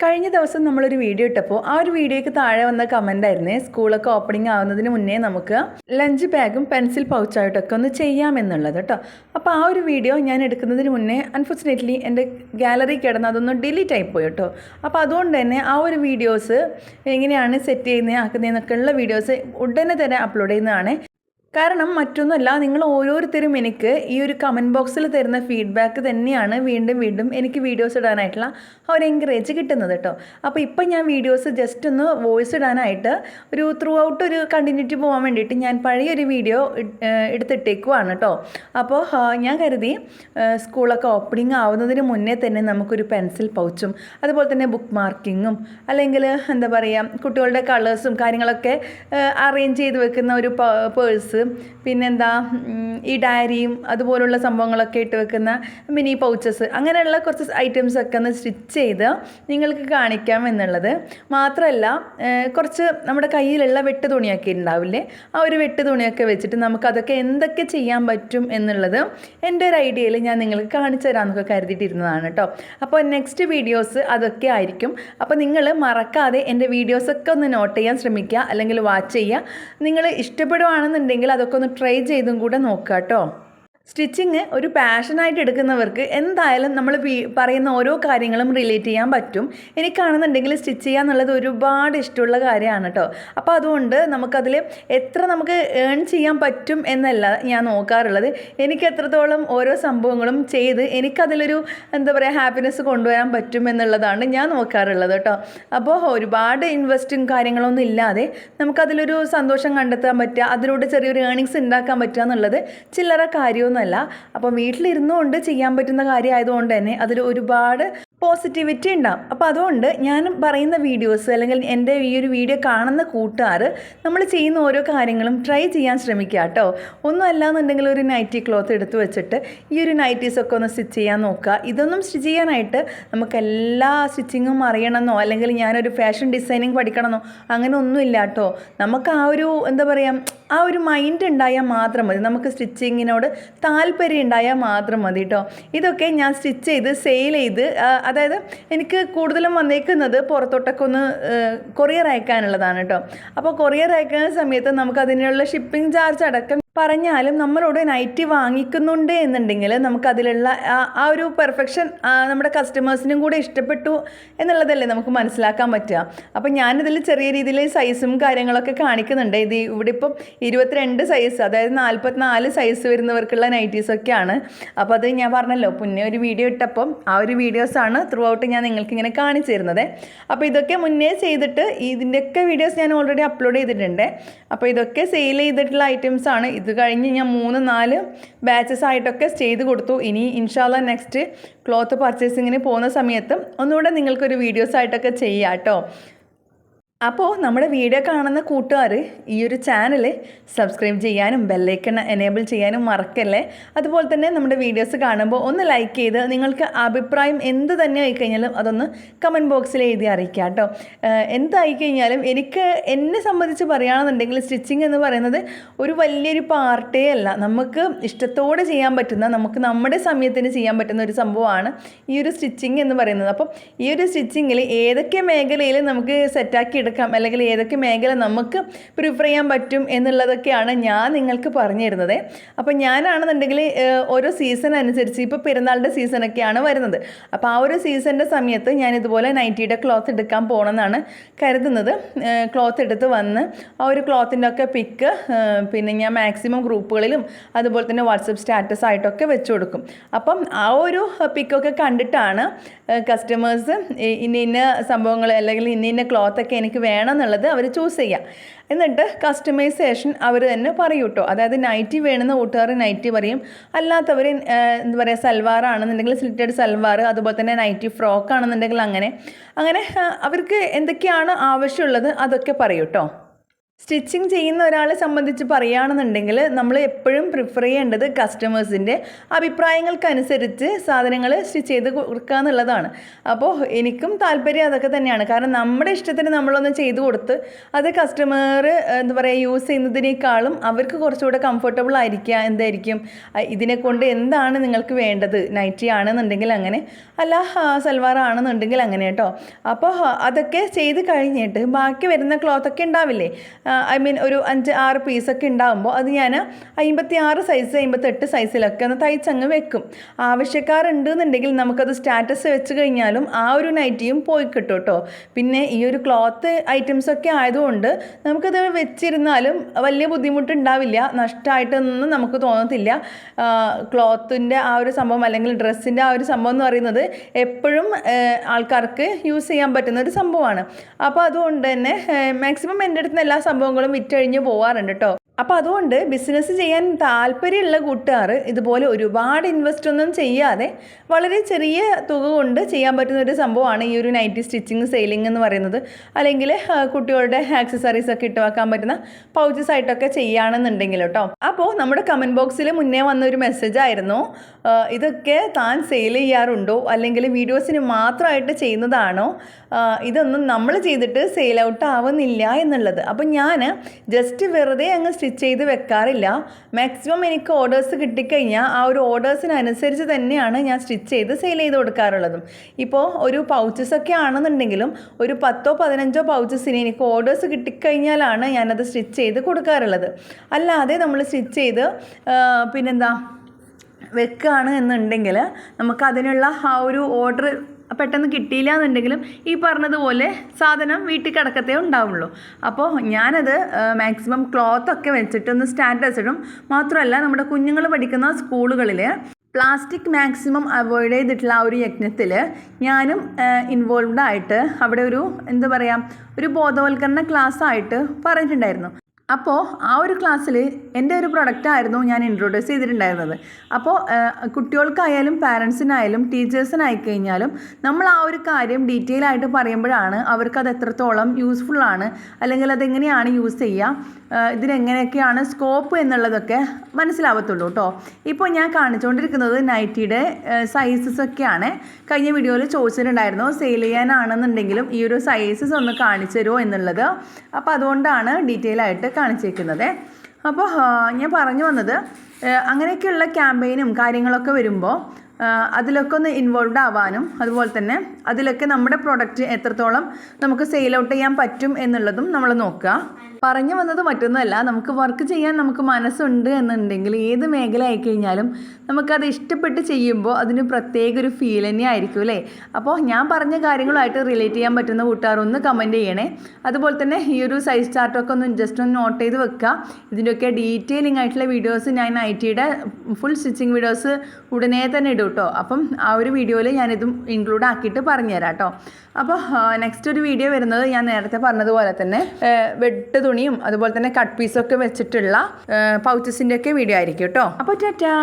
കഴിഞ്ഞ ദിവസം നമ്മളൊരു വീഡിയോ ഇട്ടപ്പോൾ ആ ഒരു വീഡിയോയ്ക്ക് താഴെ വന്ന കമന്റ് ആയിരുന്നേ സ്കൂളൊക്കെ ഓപ്പണിംഗ് ആവുന്നതിന് മുന്നേ നമുക്ക് ലഞ്ച് ബാഗും പെൻസിൽ പൗച്ചായിട്ടൊക്കെ ഒന്ന് ചെയ്യാമെന്നുള്ളത് കേട്ടോ അപ്പോൾ ആ ഒരു വീഡിയോ ഞാൻ എടുക്കുന്നതിന് മുന്നേ അൺഫോർച്ചുനേറ്റ്ലി എന്റെ ഗാലറി കിടന്ന് അതൊന്ന് ഡിലീറ്റ് ആയിപ്പോയി കേട്ടോ അപ്പോൾ അതുകൊണ്ട് തന്നെ ആ ഒരു വീഡിയോസ് എങ്ങനെയാണ് സെറ്റ് ചെയ്യുന്നത് ആക്കുന്നതെന്നൊക്കെ ഉള്ള വീഡിയോസ് ഉടനെ തന്നെ അപ്ലോഡ് ചെയ്യുന്നതാണ്. കാരണം മറ്റൊന്നുമല്ല നിങ്ങൾ ഓരോരുത്തരും എനിക്ക് ഈ ഒരു കമന്റ് ബോക്സിൽ തരുന്ന ഫീഡ്ബാക്ക് തന്നെയാണ് വീണ്ടും വീണ്ടും എനിക്ക് വീഡിയോസ് ഇടാനായിട്ടുള്ള ഒരു എൻകറേജ് കിട്ടുന്നത് കേട്ടോ അപ്പോൾ ഇപ്പം ഞാൻ വീഡിയോസ് ജസ്റ്റ് ഒന്ന് വോയിസ് ഇടാനായിട്ട് ഒരു ത്രൂ ഔട്ട് ഒരു കണ്ടിന്യൂറ്റി പോകാൻ വേണ്ടിയിട്ട് ഞാൻ പഴയൊരു വീഡിയോ എടുത്തിട്ടേക്കുവാണ് കേട്ടോ അപ്പോൾ ഞാൻ കരുതി സ്കൂളൊക്കെ ഓപ്പണിംഗ് ആവുന്നതിന് മുന്നേ തന്നെ നമുക്കൊരു പെൻസിൽ പൗച്ചും അതുപോലെ തന്നെ ബുക്ക് മാർക്കിങ്ങും അല്ലെങ്കിൽ എന്താ പറയുക കുട്ടികളുടെ കളേഴ്സും കാര്യങ്ങളൊക്കെ അറേഞ്ച് ചെയ്ത് വെക്കുന്ന ഒരു പേഴ്സ് പിന്നെന്താ ഈ ഡയറിയും അതുപോലുള്ള സംഭവങ്ങളൊക്കെ ഇട്ട് വെക്കുന്ന മിനി പൗച്ചസ് അങ്ങനെയുള്ള കുറച്ച് ഐറ്റംസ് ഒക്കെ ഒന്ന് സ്റ്റിച്ച് ചെയ്ത് നിങ്ങൾക്ക് കാണിക്കാം എന്നുള്ളത്. മാത്രമല്ല കുറച്ച് നമ്മുടെ കയ്യിലുള്ള വെട്ട് തുണിയൊക്കെ ഉണ്ടാവില്ലേ ആ ഒരു വെട്ട് തുണിയൊക്കെ വെച്ചിട്ട് നമുക്കതൊക്കെ എന്തൊക്കെ ചെയ്യാൻ പറ്റും എന്നുള്ളത് എന്റെ ഒരു ഐഡിയയിൽ ഞാൻ നിങ്ങൾക്ക് കാണിച്ചു തരാമെന്നൊക്കെ കരുതിയിട്ടിരുന്നതാണ് കേട്ടോ. അപ്പോൾ നെക്സ്റ്റ് വീഡിയോസ് അതൊക്കെ ആയിരിക്കും. അപ്പോൾ നിങ്ങൾ മറക്കാതെ എന്റെ വീഡിയോസൊക്കെ ഒന്ന് നോട്ട് ചെയ്യാൻ ശ്രമിക്കുക അല്ലെങ്കിൽ വാച്ച് ചെയ്യുക. നിങ്ങൾ ഇഷ്ടപ്പെടുവാണെന്നുണ്ടെങ്കിൽ അതൊക്കെ ഒന്ന് ട്രൈ ചെയ്തും കൂടെ നോക്കുക കേട്ടോ സ്റ്റിച്ചിങ് ഒരു പാഷനായിട്ട് എടുക്കുന്നവർക്ക് എന്തായാലും നമ്മൾ പറയുന്ന ഓരോ കാര്യങ്ങളും റിലേറ്റ് ചെയ്യാൻ പറ്റും. എനിക്കാണെന്നുണ്ടെങ്കിൽ സ്റ്റിച്ച് ചെയ്യുക എന്നുള്ളത് ഒരുപാട് ഇഷ്ടമുള്ള കാര്യമാണ് കേട്ടോ. അപ്പോൾ അതുകൊണ്ട് നമുക്കതിൽ എത്ര നമുക്ക് ഏൺ ചെയ്യാൻ പറ്റും എന്നല്ല ഞാൻ നോക്കാറുള്ളത്. എനിക്ക് എത്രത്തോളം ഓരോ സംഭവങ്ങളും ചെയ്ത് എനിക്കതിലൊരു എന്താ പറയുക ഹാപ്പിനെസ് കൊണ്ടുവരാൻ പറ്റും എന്നുള്ളതാണ് ഞാൻ നോക്കാറുള്ളത് കേട്ടോ. അപ്പോൾ ഒരുപാട് ഇൻവെസ്റ്റും കാര്യങ്ങളൊന്നും ഇല്ലാതെ നമുക്കതിലൊരു സന്തോഷം കണ്ടെത്താൻ പറ്റുക അതിലൂടെ ചെറിയൊരു ഏണിങ്സ് ഉണ്ടാക്കാൻ പറ്റുക എന്നുള്ളത് ചില്ലറ കാര്യമൊന്നുമല്ല അപ്പം വീട്ടിലിരുന്നുകൊണ്ട് ചെയ്യാൻ പറ്റുന്ന കാര്യമായതുകൊണ്ട് തന്നെ അതിൽ ഒരുപാട് പോസിറ്റിവിറ്റി ഉണ്ടാവും. അപ്പോൾ അതുകൊണ്ട് ഞാൻ പറയുന്ന വീഡിയോസ് അല്ലെങ്കിൽ എന്റെ ഈ ഒരു വീഡിയോ കാണുന്ന കൂട്ടുകാർ നമ്മൾ ചെയ്യുന്ന ഓരോ കാര്യങ്ങളും ട്രൈ ചെയ്യാൻ ശ്രമിക്കുക കേട്ടോ. ഒന്നും അല്ലാന്നുണ്ടെങ്കിൽ ഒരു നൈറ്റി ക്ലോത്ത് എടുത്തു വെച്ചിട്ട് ഈ ഒരു നൈറ്റീസൊക്കെ ഒന്ന് സ്റ്റിച്ച് ചെയ്യാൻ നോക്കുക. ഇതൊന്നും സ്റ്റിച്ച് ചെയ്യാനായിട്ട് നമുക്ക് എല്ലാ സ്റ്റിച്ചിങ്ങും അറിയണമെന്നോ അല്ലെങ്കിൽ ഞാനൊരു ഫാഷൻ ഡിസൈനിങ് പഠിക്കണമെന്നോ അങ്ങനെ ഒന്നും ഇല്ല കേട്ടോ. നമുക്ക് ആ ഒരു എന്താ പറയുക ആ ഒരു മൈൻഡ് ഉണ്ടായാൽ മാത്രം മതി. നമുക്ക് സ്റ്റിച്ചിങ്ങിനോട് താല്പര്യം ഉണ്ടായാൽ മാത്രം മതി കേട്ടോ. ഇതൊക്കെ ഞാൻ സ്റ്റിച്ച് ചെയ്ത് സെയിൽ ചെയ്ത് അതായത് എനിക്ക് കൂടുതലും വന്നേക്കുന്നത് പുറത്തോട്ടൊക്കെ ഒന്ന് കൊറിയർ അയക്കാനുള്ളതാണ് കേട്ടോ. അപ്പോൾ കൊറിയർ അയക്കുന്ന സമയത്ത് നമുക്ക് അതിനുള്ള ഷിപ്പിംഗ് ചാർജ് അടക്കം പറഞ്ഞാലും നമ്മളോട് നൈറ്റി വാങ്ങിക്കുന്നുണ്ട് എന്നുണ്ടെങ്കിൽ നമുക്കതിലുള്ള ആ- ഒരു പെർഫെക്ഷൻ നമ്മുടെ കസ്റ്റമേഴ്സിനും കൂടെ ഇഷ്ടപ്പെട്ടു എന്നുള്ളതല്ലേ നമുക്ക് മനസ്സിലാക്കാൻ പറ്റുക. അപ്പം ഞാനിതിൽ ചെറിയ രീതിയിൽ സൈസും കാര്യങ്ങളൊക്കെ കാണിക്കുന്നുണ്ട്. ഇത് ഇവിടെ ഇപ്പം ഇരുപത്തിരണ്ട് സൈസ് അതായത് നാൽപ്പത്തിനാല് സൈസ് വരുന്നവർക്കുള്ള നൈറ്റീസൊക്കെയാണ് അപ്പോൾ അത് ഞാൻ പറഞ്ഞല്ലോ പിന്നെ ഒരു വീഡിയോ ഇട്ടപ്പം ആ ഒരു വീഡിയോസാണ് ത്രൂ ഔട്ട് ഞാൻ നിങ്ങൾക്ക് ഇങ്ങനെ കാണിച്ചു തരുന്നത്. അപ്പോൾ ഇതൊക്കെ മുന്നേ ചെയ്തിട്ട് ഇതിന്റെയൊക്കെ വീഡിയോസ് ഞാൻ ഓൾറെഡി അപ്ലോഡ് ചെയ്തിട്ടുണ്ട്. അപ്പോൾ ഇതൊക്കെ സെയിൽ ചെയ്തിട്ടുള്ള ഐറ്റംസ് ആണ്. ഇത് കഴിഞ്ഞ് ഞാൻ മൂന്ന് നാല് ബാച്ചസ് ആയിട്ടൊക്കെ ചെയ്ത് കൊടുത്തു. ഇനി ഇൻഷാല്ല നെക്സ്റ്റ് ക്ലോത്ത് പർച്ചേസിങ്ങിന് പോകുന്ന സമയത്ത് ഒന്നുകൂടെ നിങ്ങൾക്കൊരു വീഡിയോസ് ആയിട്ടൊക്കെ ചെയ്യാം കേട്ടോ അപ്പോൾ നമ്മുടെ വീഡിയോ കാണുന്ന കൂട്ടുകാർ ഈ ഒരു ചാനൽ സബ്സ്ക്രൈബ് ചെയ്യാനും ബെല്ലൈക്കൺ എനേബിൾ ചെയ്യാനും മറക്കല്ലേ? അതുപോലെ തന്നെ നമ്മുടെ വീഡിയോസ് കാണുമ്പോൾ ഒന്ന് ലൈക്ക് ചെയ്ത് നിങ്ങൾക്ക് അഭിപ്രായം എന്ത് തന്നെ ആയിക്കഴിഞ്ഞാലും അതൊന്ന് കമന്റ് ബോക്സിൽ എഴുതി അറിയിക്കുക കേട്ടോ എന്തായി കഴിഞ്ഞാലും എനിക്ക് എന്നെ സംബന്ധിച്ച് പറയുകയാണെന്നുണ്ടെങ്കിൽ സ്റ്റിച്ചിങ് എന്ന് പറയുന്നത് ഒരു വലിയൊരു പാർട്ടേ അല്ല. നമുക്ക് ഇഷ്ടത്തോടെ ചെയ്യാൻ പറ്റുന്ന നമുക്ക് നമ്മുടെ സമയത്തിന് ചെയ്യാൻ പറ്റുന്ന ഒരു സംഭവമാണ് ഈ ഒരു സ്റ്റിച്ചിങ് എന്ന് പറയുന്നത്. അപ്പം ഈ ഒരു സ്റ്റിച്ചിങ്ങിൽ ഏതൊക്കെ മേഖലയിൽ നമുക്ക് സെറ്റാക്കി എടുക്കാം അല്ലെങ്കിൽ ഏതൊക്കെ മേഖല നമുക്ക് പ്രിഫർ ചെയ്യാൻ പറ്റും എന്നുള്ളതൊക്കെയാണ് ഞാൻ നിങ്ങൾക്ക് പറഞ്ഞു തരുന്നത് അപ്പോൾ ഞാനാണെന്നുണ്ടെങ്കിൽ ഓരോ സീസൺ അനുസരിച്ച് ഇപ്പോൾ പെരുന്നാളിന്റെ സീസണൊക്കെയാണ് വരുന്നത്. അപ്പോൾ ആ ഒരു സീസണിന്റെ സമയത്ത് ഞാൻ ഇതുപോലെ നൈറ്റിയുടെ ക്ലോത്ത് എടുക്കാൻ പോകണമെന്നാണ് കരുതുന്നത്. ക്ലോത്ത് എടുത്ത് വന്ന് ആ ഒരു ക്ലോത്തിന്റെ ഒക്കെ പിക്ക് പിന്നെ ഞാൻ മാക്സിമം ഗ്രൂപ്പുകളിലും അതുപോലെ തന്നെ വാട്സപ്പ് സ്റ്റാറ്റസ് ആയിട്ടൊക്കെ വെച്ച് കൊടുക്കും. അപ്പം ആ ഒരു പിക്കൊക്കെ കണ്ടിട്ടാണ് കസ്റ്റമേഴ്സ് ഇന്ന ഇന്ന സംഭവങ്ങൾ അല്ലെങ്കിൽ ഇന്ന ഇന്ന ക്ലോത്തൊക്കെ എനിക്ക് വേണം എന്നുള്ളത് അവർ ചൂസ് ചെയ്യുക എന്നിട്ട് കസ്റ്റമൈസേഷൻ അവർ തന്നെ പറയും കേട്ടോ അതായത് നൈറ്റി വേണമെന്ന് കൂട്ടുകാർ നൈറ്റി പറയും. അല്ലാത്തവർ എന്താ പറയുക സൽവാർ ആണെന്നുണ്ടെങ്കിൽ സ്ലിറ്റഡ് സൽവാർ അതുപോലെ തന്നെ നൈറ്റി ഫ്രോക്ക് ആണെന്നുണ്ടെങ്കിൽ അങ്ങനെ. അങ്ങനെ അവർക്ക് എന്തൊക്കെയാണ് ആവശ്യമുള്ളത് അതൊക്കെ പറയും കേട്ടോ സ്റ്റിച്ചിങ് ചെയ്യുന്ന ഒരാളെ സംബന്ധിച്ച് പറയുകയാണെന്നുണ്ടെങ്കിൽ നമ്മൾ എപ്പോഴും പ്രിഫർ ചെയ്യേണ്ടത് കസ്റ്റമേഴ്സിന്റെ അഭിപ്രായങ്ങൾക്കനുസരിച്ച് സാധനങ്ങൾ സ്റ്റിച്ച് ചെയ്ത് കൊടുക്കുക എന്നുള്ളതാണ്. അപ്പോൾ എനിക്കും താല്പര്യം അതൊക്കെ തന്നെയാണ്. കാരണം നമ്മുടെ ഇഷ്ടത്തിന് നമ്മളൊന്ന് ചെയ്ത് കൊടുത്ത് അത് കസ്റ്റമർ എന്താ പറയുക യൂസ് ചെയ്യുന്നതിനേക്കാളും അവർക്ക് കുറച്ചുകൂടെ കംഫർട്ടബിൾ ആയിരിക്കുക എന്തായിരിക്കും? ഇതിനെ കൊണ്ട് എന്താണ് നിങ്ങൾക്ക് വേണ്ടത്? നൈറ്റി ആണെന്നുണ്ടെങ്കിൽ അങ്ങനെ. അല്ല സൽവാർ ആണെന്നുണ്ടെങ്കിൽ അങ്ങനെ കേട്ടോ. അപ്പോൾ അതൊക്കെ ചെയ്ത് കഴിഞ്ഞിട്ട് ബാക്കി വരുന്ന ക്ലോത്തൊക്കെ ഉണ്ടാവില്ലേ? ഐ മീൻ ഒരു അഞ്ച് ആറ് പീസൊക്കെ ഉണ്ടാകുമ്പോൾ അത് ഞാൻ അമ്പത്തി ആറ് സൈസ് അമ്പത്തെട്ട് സൈസിലൊക്കെ ഒന്ന് തയ്ച്ചങ്ങ് വെക്കും. ആവശ്യക്കാരുണ്ട് എന്നുണ്ടെങ്കിൽ നമുക്കത് സ്റ്റാറ്റസ് വെച്ച് കഴിഞ്ഞാലും ആ ഒരു നൈറ്റിയും പോയി കിട്ടും കേട്ടോ പിന്നെ ഈ ഒരു ക്ലോത്ത് ഐറ്റംസൊക്കെ ആയതുകൊണ്ട് നമുക്കത് വെച്ചിരുന്നാലും വലിയ ബുദ്ധിമുട്ടുണ്ടാവില്ല. നഷ്ടമായിട്ടൊന്നും നമുക്ക് തോന്നത്തില്ല. ക്ലോത്തിന്റെ ആ ഒരു സംഭവം അല്ലെങ്കിൽ ഡ്രസ്സിന്റെ ആ ഒരു സംഭവം എന്ന് പറയുന്നത് എപ്പോഴും ആൾക്കാർക്ക് യൂസ് ചെയ്യാൻ പറ്റുന്ന ഒരു സംഭവമാണ്. അപ്പോൾ അതുകൊണ്ട് തന്നെ മാക്സിമം എന്റെ അടുത്ത് എല്ലാ സംഭവങ്ങളും വിറ്റഴിഞ്ഞ് പോവാറുണ്ട് കേട്ടോ അപ്പോൾ അതുകൊണ്ട് ബിസിനസ് ചെയ്യാൻ താല്പര്യമുള്ള കൂട്ടുകാർ ഇതുപോലെ ഒരുപാട് ഇൻവെസ്റ്റ് ഒന്നും ചെയ്യാതെ വളരെ ചെറിയ തുക കൊണ്ട് ചെയ്യാൻ പറ്റുന്ന ഒരു സംഭവമാണ് ഈ ഒരു നൈറ്റി സ്റ്റിച്ചിങ് സെയിലിംഗ് എന്ന് പറയുന്നത്. അല്ലെങ്കിൽ കുട്ടികളുടെ ആക്സസറീസ് ഒക്കെ ഇട്ട് പറ്റുന്ന പൗച്ചസ് ആയിട്ടൊക്കെ ചെയ്യുകയാണെന്നുണ്ടെങ്കിൽ കേട്ടോ. അപ്പോൾ നമ്മുടെ കമന്റ് ബോക്സിൽ മുന്നേ വന്ന ഒരു മെസ്സേജ് ആയിരുന്നു. ഇതൊക്കെ താൻ സെയിൽ ചെയ്യാറുണ്ടോ? അല്ലെങ്കിൽ വീഡിയോസിന് മാത്രമായിട്ട് ചെയ്യുന്നതാണോ? ഇതൊന്നും നമ്മൾ ചെയ്തിട്ട് സെയിൽ ഔട്ട് ആവുന്നില്ല എന്നുള്ളത്. അപ്പോൾ ഞാൻ ജസ്റ്റ് വെറുതെ അങ്ങ് സ്റ്റിച്ച് ചെയ്ത് വെക്കാറില്ല. മാക്സിമം എനിക്ക് ഓർഡേഴ്സ് കിട്ടിക്കഴിഞ്ഞാൽ ആ ഒരു ഓർഡേഴ്സിനനുസരിച്ച് തന്നെയാണ് ഞാൻ സ്റ്റിച്ച് ചെയ്ത് സെയിൽ ചെയ്ത് കൊടുക്കാറുള്ളതും. ഇപ്പോൾ ഒരു പൗച്ചസ് ഒക്കെ ആണെന്നുണ്ടെങ്കിലും ഒരു പത്തോ പതിനഞ്ചോ പൗച്ചസിന് എനിക്ക് ഓർഡേഴ്സ് കിട്ടിക്കഴിഞ്ഞാലാണ് ഞാനത് സ്റ്റിച്ച് ചെയ്ത് കൊടുക്കാറുള്ളത്. അല്ലാതെ നമ്മൾ സ്റ്റിച്ച് ചെയ്ത് പിന്നെന്താ വെക്കുകയാണ് എന്നുണ്ടെങ്കിൽ നമുക്ക് അതിനുള്ള ആ ഒരു ഓർഡർ പെട്ടെന്ന് കിട്ടിയില്ല എന്നുണ്ടെങ്കിലും ഈ പറഞ്ഞതുപോലെ സാധനം വീട്ടിൽ കിടക്കത്തേ ഉണ്ടാവുള്ളൂ. അപ്പോൾ ഞാനത് മാക്സിമം ക്ലോത്തൊക്കെ വെച്ചിട്ടൊന്ന് സ്റ്റാറ്റസ് ഇടും മാത്രമല്ല നമ്മുടെ കുഞ്ഞുങ്ങൾ പഠിക്കുന്ന സ്കൂളുകളിൽ പ്ലാസ്റ്റിക് മാക്സിമം അവോയ്ഡ് ചെയ്തിട്ടുള്ള ആ ഒരു യജ്ഞത്തിൽ ഞാനും ഇൻവോൾവ്ഡ് ആയിട്ട് അവിടെ ഒരു എന്താ പറയുക ഒരു ബോധവൽക്കരണ ക്ലാസ് ആയിട്ട് പറഞ്ഞിട്ടുണ്ടായിരുന്നു. അപ്പോൾ ആ ഒരു ക്ലാസ്സിൽ എന്റെ ഒരു പ്രൊഡക്റ്റായിരുന്നു ഞാൻ ഇൻട്രൊഡ്യൂസ് ചെയ്തിട്ടുണ്ടായിരുന്നത്. അപ്പോൾ കുട്ടികൾക്കായാലും പാരൻസിനായാലും ടീച്ചേഴ്സിനായി കഴിഞ്ഞാലും നമ്മൾ ആ ഒരു കാര്യം ഡീറ്റെയിൽ ആയിട്ട് പറയുമ്പോഴാണ് അവർക്ക് അത് എത്രത്തോളം യൂസ്ഫുൾ ആണ് അല്ലെങ്കിൽ അതെങ്ങനെയാണ് യൂസ് ചെയ്യുക ഇതിനെങ്ങനെയൊക്കെയാണ് സ്കോപ്പ് എന്നുള്ളതൊക്കെ മനസ്സിലാവത്തുള്ളൂ കേട്ടോ ഇപ്പോൾ ഞാൻ കാണിച്ചുകൊണ്ടിരിക്കുന്നത് നൈറ്റിയുടെ സൈസസ് ഒക്കെയാണ്. കഴിഞ്ഞ വീഡിയോയിൽ ചോദിച്ചിട്ടുണ്ടായിരുന്നു സെയിൽ ചെയ്യാനാണെന്നുണ്ടെങ്കിലും ഈ ഒരു സൈസസ് ഒന്ന് കാണിച്ചു തരുമോ എന്നുള്ളത്. അപ്പോൾ അതുകൊണ്ടാണ് ഡീറ്റെയിൽ ആയിട്ട് കാണിച്ചേക്കുന്നത്. അപ്പോൾ ഞാൻ പറഞ്ഞു വന്നത് അങ്ങനെയൊക്കെയുള്ള ക്യാമ്പയിനും കാര്യങ്ങളൊക്കെ വരുമ്പോൾ അതിലൊക്കെ ഒന്ന് ഇൻവോൾവ് ആവാനും അതുപോലെ തന്നെ അതിലൊക്കെ നമ്മുടെ പ്രൊഡക്റ്റ് എത്രത്തോളം നമുക്ക് സെയിൽ ഔട്ട് ചെയ്യാൻ പറ്റും എന്നുള്ളതും നമ്മൾ നോക്കുക. പറഞ്ഞു വന്നത് മറ്റൊന്നുമല്ല നമുക്ക് വർക്ക് ചെയ്യാൻ നമുക്ക് മനസ്സുണ്ട് എന്നുണ്ടെങ്കിൽ ഏത് മേഖല ആയിക്കഴിഞ്ഞാലും നമുക്കത് ഇഷ്ടപ്പെട്ട് ചെയ്യുമ്പോൾ അതിന് പ്രത്യേക ഒരു ഫീൽ തന്നെ ആയിരിക്കും അല്ലേ? അപ്പോൾ ഞാൻ പറഞ്ഞ കാര്യങ്ങളുമായിട്ട് റിലേറ്റ് ചെയ്യാൻ പറ്റുന്ന കൂട്ടുകാർ ഒന്ന് കമന്റ് ചെയ്യണേ. അതുപോലെ തന്നെ ഈ ഒരു സൈസ് ചാർട്ടൊക്കെ ഒന്ന് ജസ്റ്റ് ഒന്ന് നോട്ട് ചെയ്ത് വെക്കുക. ഇതിന്റെയൊക്കെ ഡീറ്റെയിലിംഗ് ആയിട്ടുള്ള വീഡിയോസ് ഞാൻ ഐ ടിയുടെ ഫുൾ സ്റ്റിച്ചിങ് വീഡിയോസ് ഉടനെ തന്നെ ഇടും. കേട്ടോ അപ്പം ആ ഒരു വീഡിയോയിൽ ഞാനിതും ഇൻക്ലൂഡ് ആക്കിയിട്ട് പറഞ്ഞുതരാം കേട്ടോ അപ്പോൾ നെക്സ്റ്റ് ഒരു വീഡിയോ വരുന്നത് ഞാൻ നേരത്തെ പറഞ്ഞതുപോലെ തന്നെ വെട്ട് തുണിയും അതുപോലെ തന്നെ കട്ട് പീസൊക്കെ വെച്ചിട്ടുള്ള പൗച്ചസിന്റെയൊക്കെ വീഡിയോ ആയിരിക്കും കേട്ടോ അപ്പോൾ ടാറ്റാ.